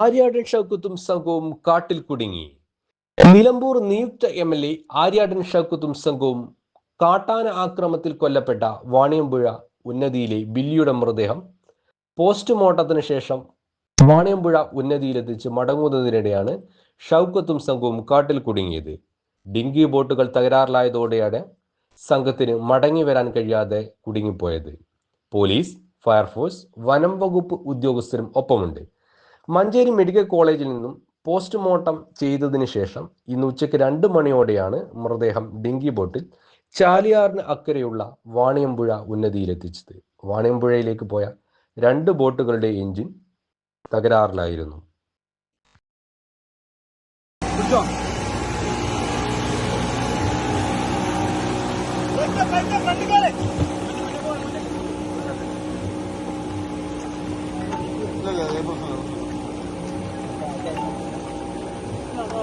ആര്യാടൻ ഷൗക്കത്തും സംഘവും കാട്ടിൽ കുടുങ്ങി. നിലമ്പൂർ നിയുക്ത എം എൽ എ ആര്യാടൻ ഷൗക്കത്തും സംഘവും കാട്ടാന ആക്രമത്തിൽ കൊല്ലപ്പെട്ട വാണിയമ്പുഴ ഉന്നതിയിലെ ബില്ലിയുടെ മൃതദേഹം. പോസ്റ്റ്മോർട്ടത്തിന് ശേഷം വാണിയമ്പുഴ ഉന്നതിയിലെത്തിച്ച് മടങ്ങുന്നതിനിടെയാണ് ഷൗക്കത്തും സംഘവും കാട്ടിൽ കുടുങ്ങിയത്. ഡിങ്കി ബോട്ടുകൾ തകരാറിലായതോടെയാണ് സംഘത്തിന് മടങ്ങി വരാൻ കഴിയാതെ കുടുങ്ങിപ്പോയത്. പോലീസ് ഫയർഫോഴ്സ് വനം വകുപ്പ് ഉദ്യോഗസ്ഥരും ഒപ്പമുണ്ട്. മഞ്ചേരി മെഡിക്കൽ കോളേജിൽ നിന്നും പോസ്റ്റ്മോർട്ടം ചെയ്തതിന് ശേഷം ഇന്ന് ഉച്ചയ്ക്ക് രണ്ട് മണിയോടെയാണ് മൃതദേഹം ഡിങ്കി ബോട്ടിൽ ചാലിയാറിന് അക്കരെയുള്ള വാണിയമ്പുഴ ഉന്നതിയിലെത്തിച്ചത്. വാണിയമ്പുഴയിലേക്ക് പോയ രണ്ട് ബോട്ടുകളുടെ എഞ്ചിൻ തകരാറിലായിരുന്നു.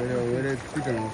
我得我得去整一